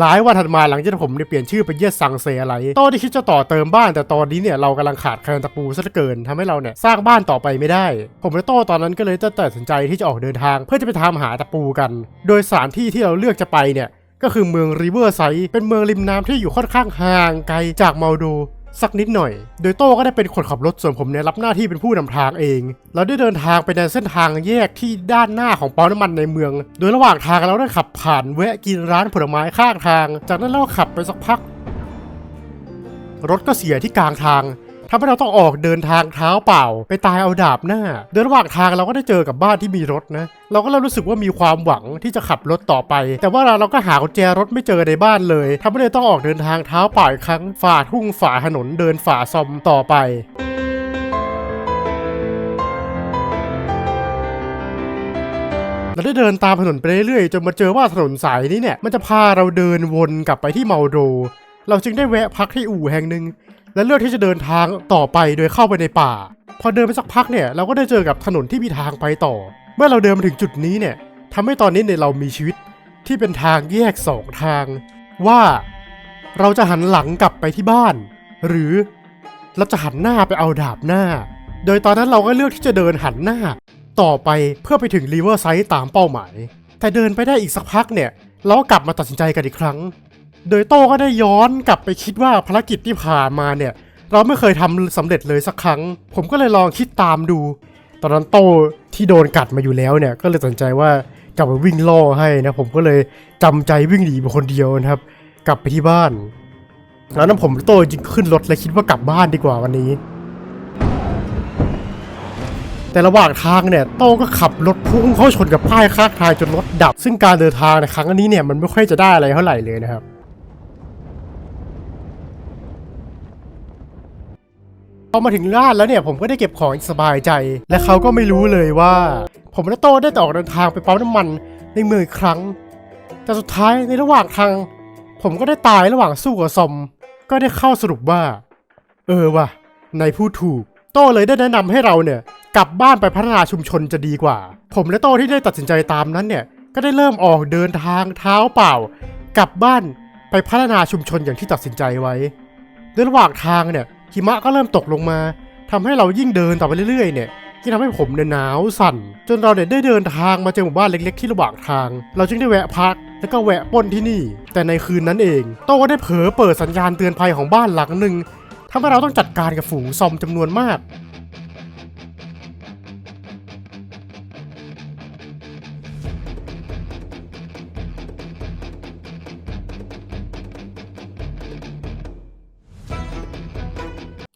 หลายวันถัดมาหลังจากผมเนี่ยเปลี่ยนชื่อเป็นเยสังเซอะไรโต้ที่คิดจะต่อเติมบ้านแต่ตอนนี้เนี่ยเรากำลังขาดแคลนตะปูซะเหลือเกินทำให้เราเนี่ยสร้างบ้านต่อไปไม่ได้ ผมและโต้ตอนนั้นก็เลยตัดสินใจที่จะออกเดินทาง เพื่อจะไปทำหาตะปูกัน โดยสถานที่ที่เราเลือกจะไปเนี่ยก็คือเมืองริเวอร์ไซด์เป็นเมืองริมน้ำที่อยู่ค่อนข้างห่างไกลจากมาโด สักนิดหน่อย โดยโต้ก็ได้เป็นคนขับรถส่วนผมเนี่ยรับหน้าที่เป็นผู้นำทางเอง เราได้เดินทางไปในเส้นทางแยกที่ด้านหน้าของปั๊มน้ำมันในเมือง โดยระหว่างทางเราได้ขับผ่านแวะกินร้านผลไม้ข้างทาง จากนั้นเราขับไปสักพัก รถก็เสียที่กลางทาง ทำให้เราต้องออกเดินทางเท้าเปล่า ไปตายเอาดาบหน้า เดินระหว่างทางเราก็ได้เจอกับบ้านที่มีรถนะ เราก็เริ่มรู้สึกว่ามีความหวังที่จะขับรถต่อไป แต่ว่าเราเราก็หากุญแจรถไม่เจอในบ้านเลยทำให้เลยต้องออกเดินทางเท้าเปล่าอีกครั้งฝ่าทุ่งฝ่าถนนเดินฝ่าซอมต่อไปเราได้เดินตามถนนไปเรื่อยๆ จนมาเจอว่าถนนสายนี้เนี่ย มันจะพาเราเดินวนกลับไปที่เมาโด เราจึงได้แวะพักที่อู่แห่งหนึ่ง และเลือกที่จะเดินทางต่อไปโดยเข้าไปในป่า พอเดินไปสักพักเนี่ยเราก็ได้เจอกับถนนที่มีทางไปต่อ เมื่อเราเดินมาถึงจุดนี้เนี่ยทำให้ตอนนี้เนี่ยเรามีชีวิตที่เป็นทางแยกสองทาง ว่าเราจะหันหลังกลับไปที่บ้าน หรือเราจะหันหน้าไปเอาดาบหน้า โดยตอนนั้นเราก็เลือกที่จะเดินหันหน้า ต่อไปเพื่อไปถึงริเวอร์ไซด์ตามเป้าหมาย แต่เดินไปได้อีกสักพักเนี่ย เราก็กลับมาตัดสินใจกันอีกครั้ง โดยโต้ก็ได้ย้อนกลับไปคิดว่าภารกิจที่ผ่านมาเนี่ย เราไม่เคยทำสำเร็จเลยสักครั้ง ผมก็เลยลองคิดตามดู ตอนนั้นโต้ที่โดนกัดมาอยู่แล้วเนี่ย ก็เลยตัดใจว่ากลับไปวิ่งล่อให้นะ ผมก็เลยจำใจวิ่งหนีไปคนเดียวนะครับ กลับไปที่บ้าน แล้วนั้นผมโต้จริงขึ้นรถและคิดว่ากลับบ้านดีกว่าวันนี้ แต่ระหว่างทางเนี่ย โต้ก็ขับรถพุ่งเข้าชนกับป้ายข้างทางจนรถดับ ซึ่งการเดินทางในครั้งนี้เนี่ยมันไม่ค่อยจะได้อะไรเท่าไหร่เลยนะครับ พอมาถึงร้านแล้วเนี่ยผมก็ได้เก็บของสบายใจ และเขาก็ไม่รู้เลยว่า ผมและโต้ได้ต่ออกเดินทางไปปั๊มน้ำมันในเมืองอีกครั้ง แต่สุดท้ายในระหว่างทาง ผมก็ได้ตายระหว่างสู้กับซอม ก็ได้เข้าสรุปว่า เออว่ะนายพูดถูก โต้เลยได้แนะนำให้เราเนี่ย กลับบ้านไปพัฒนาชุมชนจะดีกว่า ผมและโต้ที่ได้ตัดสินใจตามนั้นเนี่ย ก็ได้เริ่มออกเดินทางเท้าเปล่า กลับบ้านไปพัฒนาชุมชนอย่างที่ตัดสินใจไว้โดยระหว่างทางเนี่ย หิมะก็เริ่มตกลงมาทำให้เรายิ่งเดินต่อไปเรื่อยๆเนี่ยที่ทำให้ผมเนี่ยหนาวสั่น จนเราเนี่ยได้เดินทางมาเจอหมู่บ้านเล็กๆที่ระหว่างทาง เราจึงได้แวะพักแล้วก็แวะป้นที่นี่ แต่ในคืนนั้นเองโต้ก็ได้เผลอเปิดสัญญาณเตือนภัยของบ้านหลังหนึ่งทำให้เราต้องจัดการกับฝูงซอมจำนวนมาก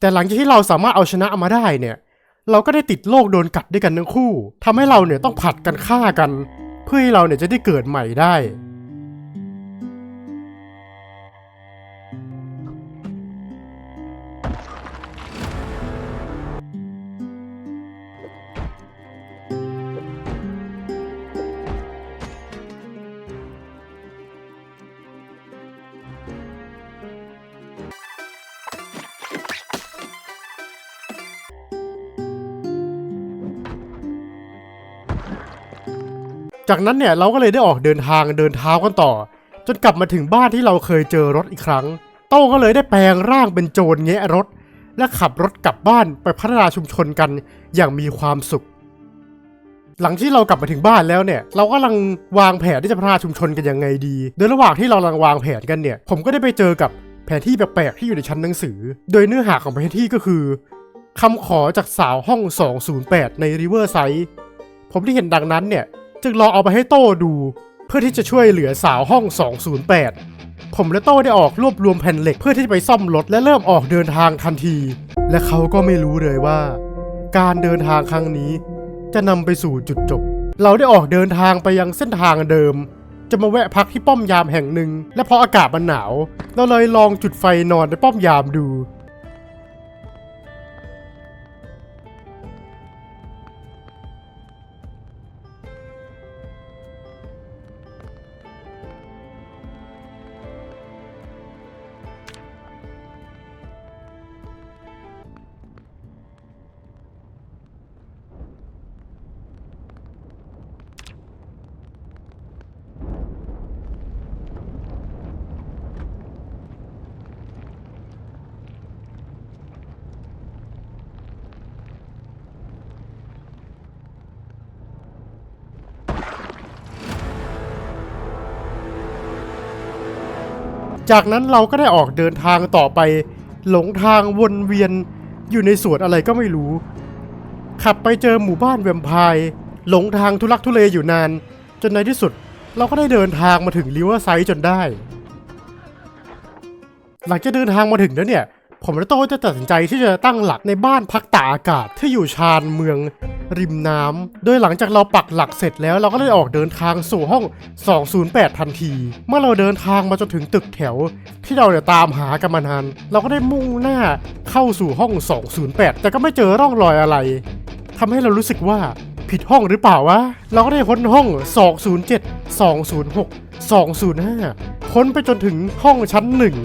แต่หลังจากที่เราสามารถเอาชนะมาได้เนี่ย เราก็ได้ติดโรคโดนกัดด้วยกันทั้งคู่ทำให้เราเนี่ยต้องผัดกันฆ่ากัน เพื่อให้เราเนี่ยจะได้เกิดใหม่ได้ จากนั้นเนี่ยเราก็เลยได้ออกเดินทางเดินเท้ากันต่อ จนกลับมาถึงบ้านที่เราเคยเจอรถอีกครั้ง โต้ก็เลยได้แปลงร่างเป็นโจรแงะรถ และขับรถกลับบ้านไปพัฒนาชุมชนกันอย่างมีความสุข หลังที่เรากลับมาถึงบ้านแล้วเนี่ย เราก็กำลังวางแผนที่จะพัฒนาชุมชนกันยังไงดีโดยระหว่างที่เรากำลังวางแผนกันเนี่ย ผมก็ได้ไปเจอกับแผนที่แปลกๆที่อยู่ในชั้นหนังสือ โดยเนื้อหาของแผนที่ก็คือคำขอจากสาวห้อง 208 ในริเวอร์ไซด์ผมที่เห็นดังนั้นเนี่ย จึงลองเอาไปให้โต้ดู เพื่อที่จะช่วยเหลือสาวห้อง 208 ผมและโต้ได้ออกรวบรวมแผ่นเหล็กเพื่อที่จะไปซ่อมรถและเริ่มออกเดินทางทันที และเขาก็ไม่รู้เลยว่า การเดินทางครั้งนี้ จะนำไปสู่จุดจบ เราได้ออกเดินทางไปยังเส้นทางเดิม จะมาแวะพักที่ป้อมยามแห่งหนึ่ง และเพออากาศมันหนาว เราเลยลองจุดไฟนอนในป้อมยามดู จากนั้นเราก็ได้ออกเดินทางต่อไป หลงทางวนเวียนอยู่ในสวนอะไรก็ไม่รู้ ขับไปเจอหมู่บ้านแวมไพร์หลงทางทุลักทุเลอยู่นาน จนในที่สุดเราก็ได้เดินทางมาถึงลิเวอร์ไซด์จนได้ หลังจากเดินทางมาถึงแล้วเนี่ย ผมและโตจะตัดสินใจที่จะตั้งหลักในบ้านพักตากอากาศที่อยู่ชานเมือง ริมน้ำโดยหลังจากเราปักหลักเสร็จแล้วเราก็เลยออกเดินทางสู่ห้อง 208 ทันที เมื่อเราเดินทางมาจนถึงตึกแถว ที่เราเนี่ยตามหากันมานานเราก็ได้มุ่งหน้าเข้าสู่ห้อง 208 แต่ก็ไม่เจอร่องรอยอะไรทำให้เรารู้สึกว่าผิดห้องหรือเปล่าวะ เราก็ได้ค้นห้อง 207 206 205 ค้นไปจนถึงห้องชั้นหนึ่ง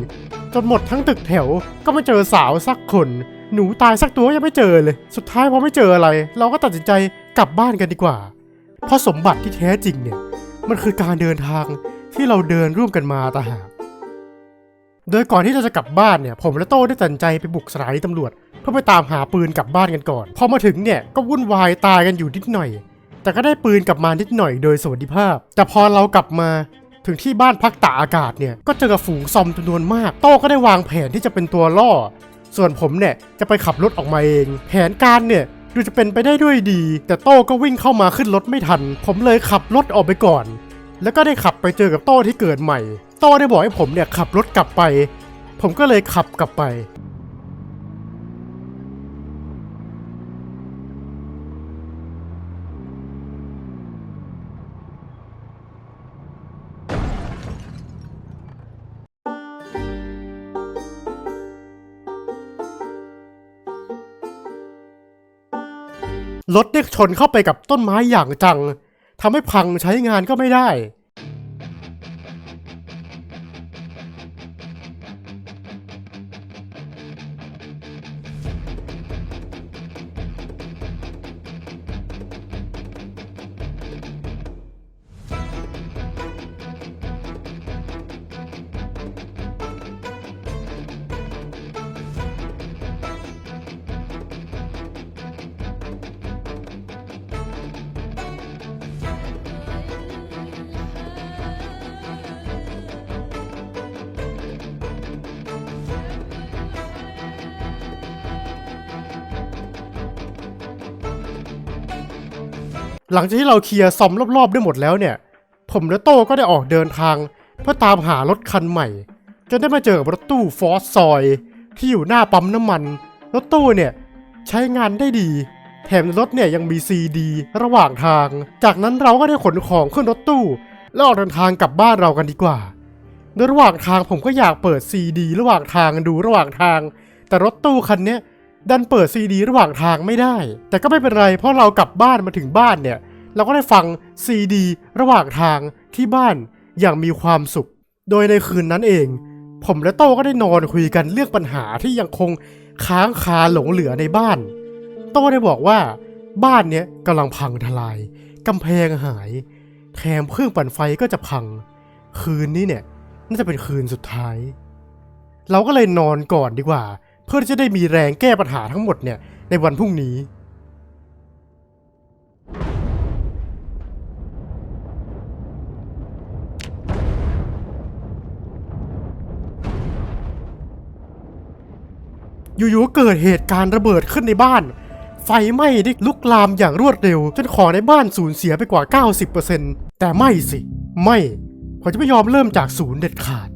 จนหมดทั้งตึกแถวก็ไม่เจอสาวสักคน หนูตายสักตัวยังไม่เจอเลย สุดท้ายพอไม่เจออะไร เราก็ตัดสินใจกลับบ้านกันดีกว่า เพราะสมบัติที่แท้จริงเนี่ย มันคือการเดินทางที่เราเดินร่วมกันมาต่างหากโดยก่อนที่เราจะกลับบ้านเนี่ย ผมและโต้ได้ตัดใจไปบุกสถานีตำรวจ เพื่อไปตามหาปืนกลับบ้านกันก่อน พอมาถึงเนี่ยก็วุ่นวายตายกันอยู่นิดหน่อย แต่ก็ได้ปืนกลับมานิดหน่อยโดยสวัสดิภาพ แต่พอเรากลับมาถึงที่บ้านพักตากอากาศเนี่ย ก็เจอกับฝูงซอมจำนวนมาก โต้ก็ได้วางแผนที่จะเป็นตัวล่อ ส่วนผมเนี่ยจะไปขับรถออกมาเอง แผนการเนี่ยดูจะเป็นไปได้ด้วยดี แต่โต้ก็วิ่งเข้ามาขึ้นรถไม่ทัน ผมเลยขับรถออกไปก่อน แล้วก็ได้ขับไปเจอกับโต้ที่เกิดใหม่ โต้ได้บอกให้ผมเนี่ยขับรถกลับไป ผมก็เลยขับกลับไป รถได้ชนเข้าไปกับต้นไม้อย่างจังทำให้พังใช้งานก็ไม่ได้ หลังจากที่เราเคลียร์ซอมรอบๆได้หมดแล้วเนี่ย ผมและโต้ก็ได้ออกเดินทาง เพื่อตามหารถคันใหม่จนได้มาเจอรถตู้ฟอร์สซอย ที่อยู่หน้าปั๊มน้ำมัน รถตู้เนี่ย ใช้งานได้ดี แถมรถเนี่ยยังมีซีดี ระหว่างทาง จากนั้นเราก็ได้ขนของขึ้นรถตู้ แล้วออกเดินทางกลับบ้านเรากันดีกว่าในระหว่างทางผมก็อยากเปิดซีดี ระหว่างทางดูระหว่างทาง แต่รถตู้คันนี้ ดันเปิดซีดีระหว่างทางไม่ได้ แต่ก็ไม่เป็นไรเพราะเรากลับบ้านมาถึงบ้านเนี่ย เราก็ได้ฟังซีดีระหว่างทางที่บ้านอย่างมีความสุข โดยในคืนนั้นเอง ผมและโต้ก็ได้นอนคุยกันเรื่องปัญหาที่ยังคงค้างคาหลงเหลือในบ้าน โต้ได้บอกว่า บ้านเนี้ยกำลังพังทลายกำแพงหายแถมเครื่องปั่นไฟก็จะพัง คืนนี้เนี่ยน่าจะเป็นคืนสุดท้าย เราก็เลยนอนก่อนดีกว่า เพื่อจะได้มีแรงแก้ปัญหาทั้งหมดเนี่ยในวันพรุ่งนี้ อยู่ๆเกิดเหตุการณ์ระเบิดขึ้นในบ้าน ไฟไหม้ได้ลุกลามอย่างรวดเร็ว จนขอในบ้านสูญเสียไปกว่า 90%แต่ไม่สิ ไม่ผมจะไม่ยอมเริ่มจากศูนย์เด็ดขาด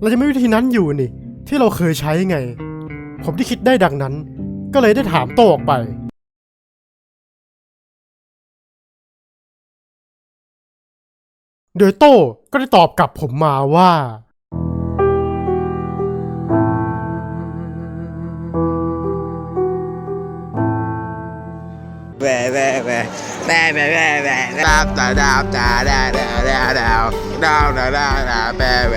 เราจะไม่วิธีนั้นอยู่นี่ ที่เราเคยใช้ไง ผมที่คิดได้ดังนั้น ก็เลยได้ถามโตออกไป โดยโต้ก็ได้ตอบกลับผมมาว่า แหวแหวแหวแหวแหวแหวแหวดาวดาวดาวดาวดาวดาวดาวดาวดาวดาวดาวแหวแหว